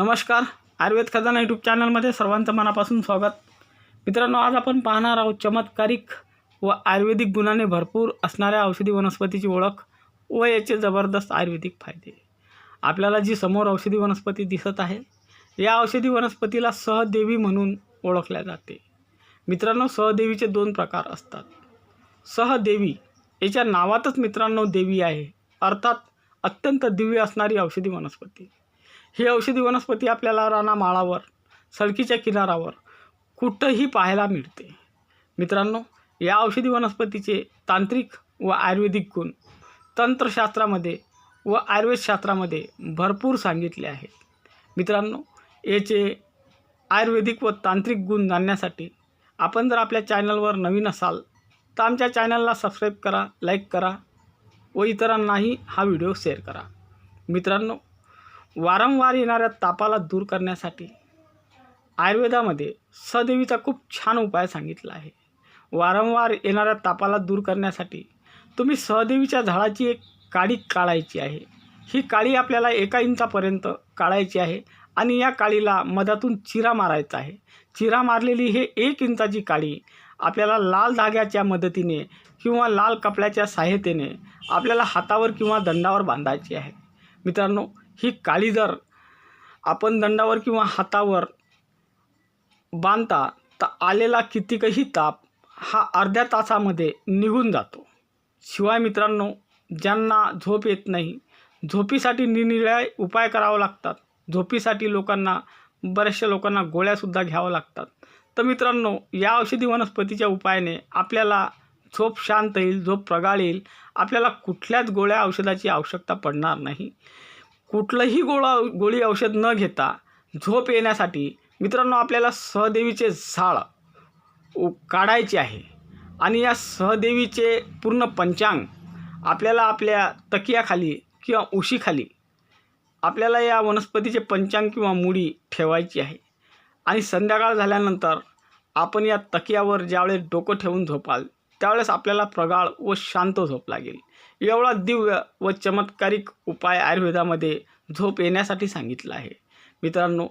नमस्कार. आयुर्वेद खजाना यूट्यूब चॅनलमध्ये सर्वांचं मनापासून स्वागत. मित्रांनो आज आपण पाहणार आहोत चमत्कारिक व आयुर्वेदिक गुणाने भरपूर असणाऱ्या औषधी वनस्पतीची ओळख व याचे जबरदस्त आयुर्वेदिक फायदे. आपल्याला जी समोर औषधी वनस्पती दिसत आहे या औषधी वनस्पतीला सहदेवी म्हणून ओळखल्या जाते. मित्रांनो सहदेवीचे दोन प्रकार असतात. सहदेवी याच्या नावातच मित्रांनो देवी आहे. अर्थात अत्यंत दिव्य असणारी औषधी वनस्पती. ही औषधी वनस्पती आपल्याला रानामाळावर सडकीच्या किनारावर कुठंही पाहायला मिळते. मित्रांनो या औषधी वनस्पतीचे तांत्रिक व आयुर्वेदिक गुण तंत्रशास्त्रामध्ये व आयुर्वेदशास्त्रामध्ये भरपूर सांगितले आहेत. मित्रांनो याचे आयुर्वेदिक व तांत्रिक गुण जाणण्यासाठी आपण जर आपल्या चॅनलवर नवीन असाल तर आमच्या चॅनलला सबस्क्राईब करा लाईक करा व इतरांनाही हा व्हिडिओ शेअर करा. मित्रांनो वारंवार येणाऱ्या तापाला दूर करण्यासाठी आयुर्वेदामध्ये सदेवीचा खूप छान उपाय सांगितला आहे. वारंवार येणाऱ्या तापाला दूर करण्यासाठी तुम्ही सहदेवीच्या झाडाची एक काळी काढायची आहे. ही काळी आपल्याला एका इंचापर्यंत काढायची आहे आणि या काळीला मधातून चिरा मारायचा आहे. चिरा मारलेली हे एक इंचाची काळी आपल्याला लाल धाग्याच्या मदतीने किंवा लाल कपड्याच्या सहाय्यतेने आपल्याला हातावर किंवा दंडावर बांधायची आहे. मित्रांनो ही काळी जर आपण दंडावर किंवा हातावर बांधता तर आलेला कितीकही ताप हा अर्ध्या तासामध्ये निघून जातो. शिवाय मित्रांनो ज्यांना झोप येत नाही झोपीसाठी निरनिराळे उपाय करावे लागतात. झोपीसाठी लोकांना बऱ्याचशा लोकांना गोळ्यासुद्धा घ्याव्या लागतात. तर मित्रांनो या औषधी वनस्पतीच्या उपायाने आपल्याला झोप शांत येईल झोप प्रगाळ येईल. आपल्याला कुठल्याच गोळ्या औषधाची आवश्यकता पडणार नाही. कुठलंही गोळा गोळी औषध न घेता झोप येण्यासाठी मित्रांनो आपल्याला सहदेवीचे झाड उ- काढायचे आहे. आणि या सहदेवीचे पूर्ण पंचांग आपल्याला आपल्या तकियाखाली किंवा उशीखाली आपल्याला या वनस्पतीचे पंचांग किंवा मुडी ठेवायची आहे. आणि संध्याकाळ झाल्यानंतर आपण या तकियावर ज्यावेळेस डोकं ठेवून झोपाल त्यावेळेस आपल्याला प्रगाळ व शांत झोप लागेल. एवढा दिव्य व चमत्कारिक उपाय आयुर्वेदामध्ये झोप येण्यासाठी सांगितला आहे. मित्रांनो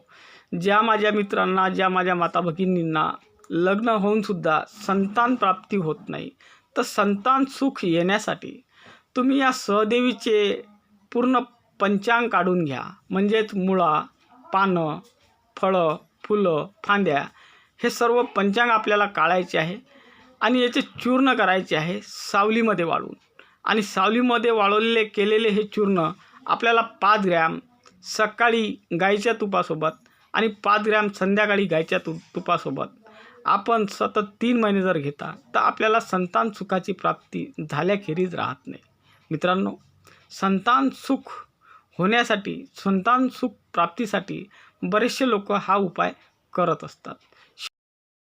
ज्या माझ्या मित्रांना ज्या माझ्या माता भगिनींना लग्न होऊनसुद्धा संतान प्राप्ती होत नाही तर संतान सुख येण्यासाठी तुम्ही या सहदेवीचे पूर्ण पंचांग काढून घ्या. म्हणजेच मुळा पानं फळं फुलं फांद्या हे सर्व पंचांग आपल्याला काढायचे आहे. आणि याचे चूर्ण करायचे आहे सावलीमध्ये वाळून. आणि सावलीमध्ये वाळवलेले केलेले हे चूर्ण आपल्याला पाच ग्रॅम सकाळी गाईच्या तुपासोबत आणि पाच ग्रॅम संध्याकाळी गाईच्या तु तुपासोबत आपण सतत तीन महिने जर घेता तर आपल्याला संतान सुखाची प्राप्ती झाल्याखेरीज राहत नाही. मित्रांनो संतान सुख होण्यासाठी संतान सुख प्राप्तीसाठी बरेचसे लोक हा उपाय करत असतात.